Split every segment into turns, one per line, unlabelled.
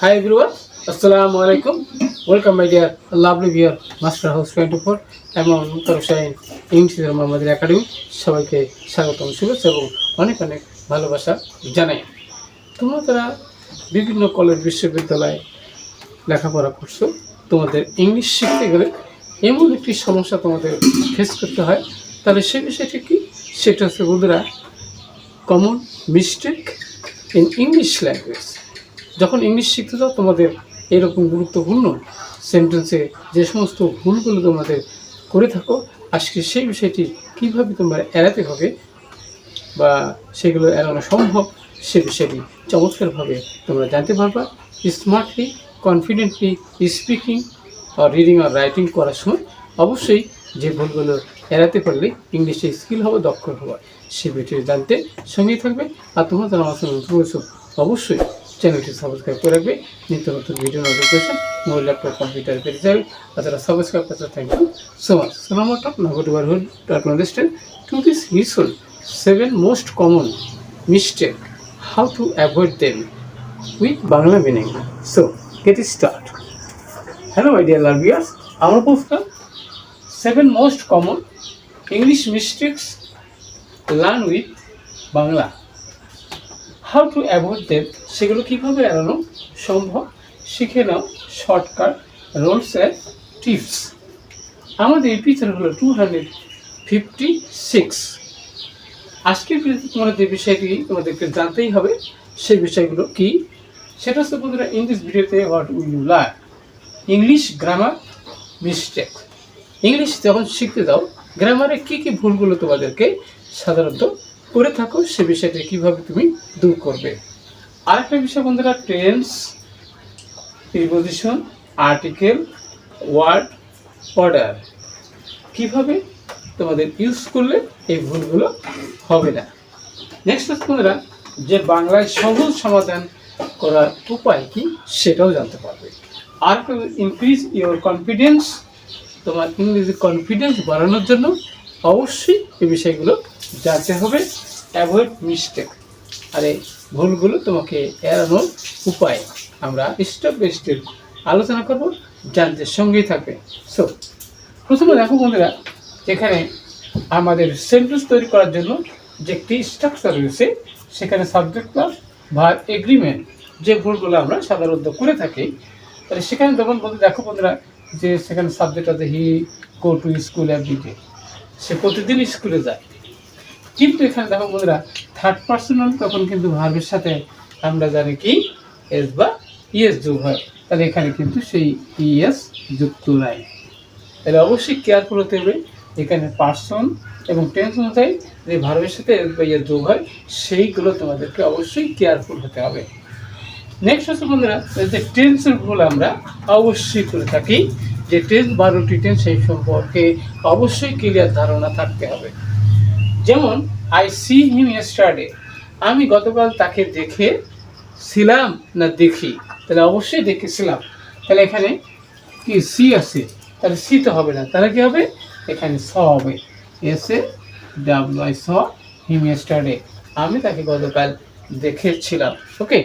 Hi everyone, Assalamu alaikum. Welcome my dear lovely viewer, Master House 24 এবং তরফসাইন English আমাদের academy সবাইকে স্বাগতম শুভেচ্ছা এবং অনেক অনেক ভালোবাসা জানাই। তোমরা তারা বিভিন্ন কলেজ বিশ্ববিদ্যালয়ে লেখাপড়া করছ তোমাদের ইংলিশ শিখতে গেলে এমন একটি সমস্যা তোমাদের ফেস করতে হয়। তাহলে সে বিষয়টি কি? সেটা হচ্ছে বন্ধুরা common mistake in English language যখন ইংলিশ শিখতে যাও, তোমাদের এরকম গুরুত্বপূর্ণ সেন্টেন্সে যে সমস্ত ভুলগুলো তোমাদের করে থাকো, আজকে সেই বিষয়টি কীভাবে তোমরা এড়াতে হবে বা সেগুলো এড়ানো সম্ভব, সে বিষয়টি চমৎকারভাবে তোমরা জানতে পারবা। স্মার্টলি কনফিডেন্টলি স্পিকিং আর রিডিং আর রাইটিং করার সময় অবশ্যই যে ভুলগুলো এড়াতে পারলে ইংলিশে স্কিল হবে দক্ষ হবে সে বিষয়টি জানতে সঙ্গেই থাকবে। আর তোমরা যারা আমার সঙ্গে অবশ্যই চ্যানেলটি সাবস্ক্রাইব করে রাখবে। নিত্য নতুন video notification mobile laptop computer পেয়ে যাবে আচ্ছা সাবস্ক্রাইব করতে thank you so much number two this হিসুল seven most common mistake how to avoid them with Bangla meaning so get start hello idea লাভিয়াস আমার পুরস্কার seven most common English mistakes learn with Bangla how to avoid them সেগুলো কীভাবে এড়ানো সম্ভব? শিখে নাও shortcut rules and tips আমাদের episode হলো টু হান্ড্রেড ফিফটি সিক্স আজকের ভিডিওতে তোমরা যে বিষয়টি তোমাদেরকে জানতেই হবে, সেই বিষয়গুলো কি? সেটা হচ্ছে বন্ধুরা ইংলিশ ভিডিওতে what will you learn English grammar mistake English যখন শিখতে যাও গ্রামারে কী কী ভুলগুলো তোমাদেরকে সাধারণত করে থাকো সে বিষয়টা কীভাবে তুমি দূর করবে। আরেকটা বিষয় বন্ধুরা tense preposition article word order কীভাবে তোমাদের ইউজ করলে এই ভুলগুলো হবে না। নেক্সট বন্ধুরা, যে বাংলায় সহজ সমাধান করার উপায় কি সেটাও জানতে পারবে। আর ইনক্রিজ ইউর কনফিডেন্স তোমার ইংরেজি কনফিডেন্স বাড়ানোর জন্য অবশ্যই এই বিষয়গুলো জানতে হবে। অ্যাভয়েড মিস্টেক আর এই ভুলগুলো তোমাকে এড়ানোর উপায় আমরা স্টেপ বাই স্টেপ আলোচনা করব, জানতে সঙ্গেই থাকবে। সো প্রথমে দেখো বন্ধুরা এখানে আমাদের সেন্টেন্স তৈরি করার জন্য যে একটি স্ট্রাকচার রয়েছে, সেখানে সাবজেক্ট প্লাস ভার এগ্রিমেন্ট যে ভুলগুলো আমরা সাধারণত করে থাকি, তাহলে সেখানে যখন বলতে দেখো বন্ধুরা, যে সেখানে সাবজেক্ট আছে he go to school everyday সে প্রতিদিন স্কুলে যায়। কিন্তু এখানে দেখো বন্ধুরা থার্ড পার্সোনাল তখন কিন্তু ভার্বের সাথে আমরা জানি কি? এস বা ইএস যোগ হয়। তাহলে এখানে কিন্তু সেই ইএস যুক্ত নাই। তাহলে অবশ্যই কেয়ারফুল হতে হবে। এখানে পার্সন এবং টেন্স অনুযায়ী যে ভার্বের সাথে এস বা ইএস যোগ হয়, সেইগুলো তোমাদেরকে অবশ্যই কেয়ারফুল হতে হবে। নেক্সট হচ্ছে বন্ধুরা যে টেন্সের ভুল আমরা অবশ্যই করে থাকি। যে টেন্স বারোটি টেন্স সেই সম্পর্কে অবশ্যই ক্লিয়ার ধারণা থাকতে হবে। যেমন আই সি হিম ইয়েস্টারডে আমি গতকাল তাকে দেখে ছিলাম না দেখি? তাহলে অবশ্যই দেখেছিলাম। তাহলে এখানে কি সি আছে? তাহলে সি তো হবে না। তাহলে কি হবে? এখানে স হবে। S A W I saw him yesterday আমি তাকে গতকাল দেখেছিলাম। ওকে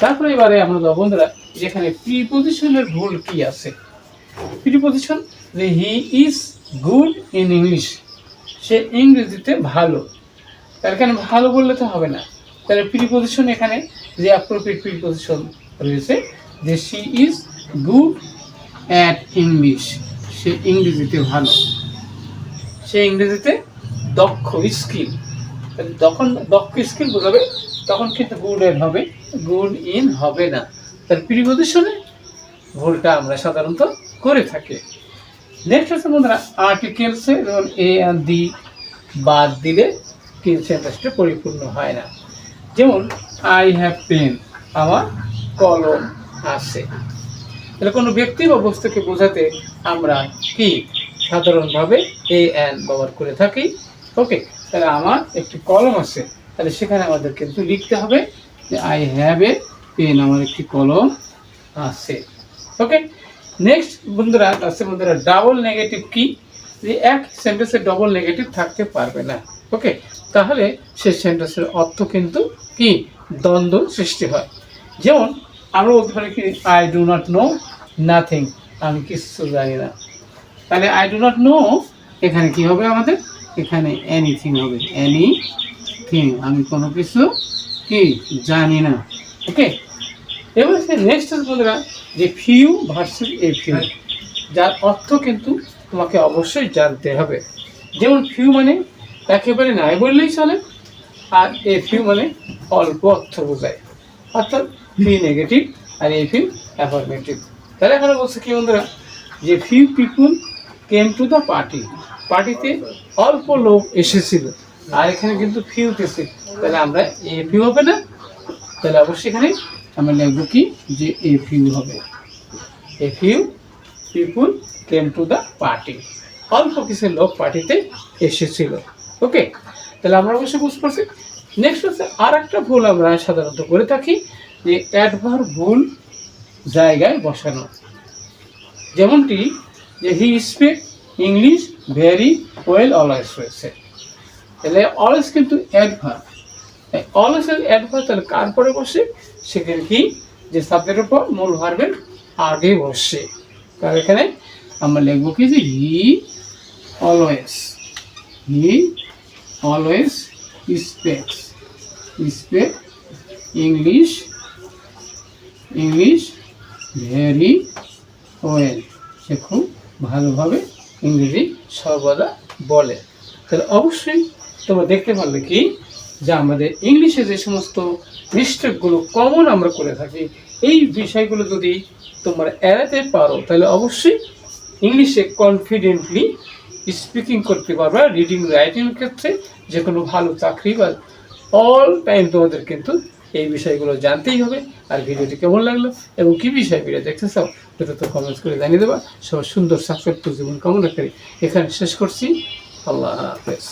তারপরে এবারে আমরা বন্ধুরা, যেখানে প্রিপোজিশনের ভুল কি আছে? প্রিপোজিশন যে he is good in English সে ইংরেজিতে ভালো। তার এখানে ভালো বললে তো হবে না। তাহলে প্রিপোজিশন এখানে যে অ্যাপ্রোপ্রিয়েট প্রিপোজিশন রয়েছে, যে she is good at English সে ইংরেজিতে ভালো। সে ইংরেজিতে দক্ষ স্কিল যখন দক্ষ স্কিল বোঝাবে, তখন কিন্তু গুড এর হবে গুড ইন হবে না। তার প্রিপোজিশনে ভুলটা আমরা সাধারণত করে থাকি। নেক্সট হচ্ছে বন্ধুরা আর্টিকেলসে যেমন এ আর দি বাদ দিলে কিন সেন্টেন্সটা পরিপূর্ণ হয় না। যেমন আই হ্যাভ পেন আমার কলম আছে। তাহলে কোনো ব্যক্তি বা বস্তুকে বোঝাতে আমরা কি সাধারণভাবে এ অ্যান ব্যবহার করে থাকি? ওকে তাহলে আমার একটি কলম আছে। তাহলে সেখানে আমাদের কিন্তু লিখতে হবে যে আই হ্যাভ এ পেন আমার একটি কলম আছে। ওকে নেক্সট বন্ধুরা আছে বন্ধুরা ডাবল নেগেটিভ কি? যে এক সেন্টেন্সে ডবল নেগেটিভ থাকতে পারবে না। ওকে তাহলে সেই সেন্টেন্সের অর্থ কিন্তু কি? দ্বন্দ্ব সৃষ্টি হয়। যেমন আমরা বলতে পারি কি I do not know nothing আমি কিছু জানি না। তাহলে আই ডু নট নো এখানে কি হবে আমাদের? এখানে এনিথিং হবে। এনিথিং আমি কোনো কিছু কি? জানি না। ওকে এবার সে নেক্সট বন্ধুরা, যে ফিউ ভার্সেস এ ফিউ যার অর্থ কিন্তু তোমাকে অবশ্যই জানতে হবে। যেমন ফিউ মানে একেবারে নাই বললেই চলে, আর এ ফিউ মানে অল্প অর্থ বোঝায়। অর্থাৎ ফি নেগেটিভ আর এ ফিউ অ্যাফার্মেটিভ তাহলে এখানে বলছে কি বন্ধুরা, যে few people came to the party পার্টিতে অল্প লোক এসেছিল। আর এখানে কিন্তু ফিউ কেসে তাহলে আমরা এ ফিউ হবে না। তাহলে অবশ্যই এখানে আমরা লিখব কি? যে এ ফিউ হবে। A few people came to the party অল্প কিছু লোক পার্টিতে এসেছিল। ওকে তাহলে আমরা অবশ্যই বুঝতে পারছি। নেক্সট হচ্ছে আর একটা ভুল আমরা সাধারণত করে থাকি, যে অ্যাডভার ভুল জায়গায় বসানো। যেমনটি যে he speak English very well always রয়েছে তাহলে অলওয়েজ কিন্তু অ্যাডভার অলওয়েজ অ্যাডভার তাহলে কার পরে বসে? সেখানে কি? যে সাবজেক্টের উপর মূল ভার্বের আগে বসে। তাহলে এখানে আমরা লিখব কি যে he always he always speaks speak English English very well সে খুব ভালোভাবে ইংরেজি সর্বদা বলে। তাহলে অবশ্যই তোমরা দেখতে পারলে কি যে আমাদের ইংলিশে যে সমস্ত মিস্টেকগুলো কমন আমরা করে থাকি, এই বিষয়গুলো যদি তোমরা এড়াতে পারো, তাহলে অবশ্যই ইংলিশে কনফিডেন্টলি স্পিকিং করতে পারবা রিডিং রাইটিং ক্ষেত্রে যে কোনো ভালো চাকরি বা অল টাইম তোমাদের কিন্তু এই বিষয়গুলো জানতেই হবে। আর ভিডিওটি কেমন লাগল এবং কী বিষয় ভিডিও দেখতে চাও, সেটা তো কমেন্টস করে জানিয়ে দেবা। সবার সুন্দর সাকসেসফুল জীবন কামনা করি এখানে শেষ করছি। আল্লাহ হাফেজ।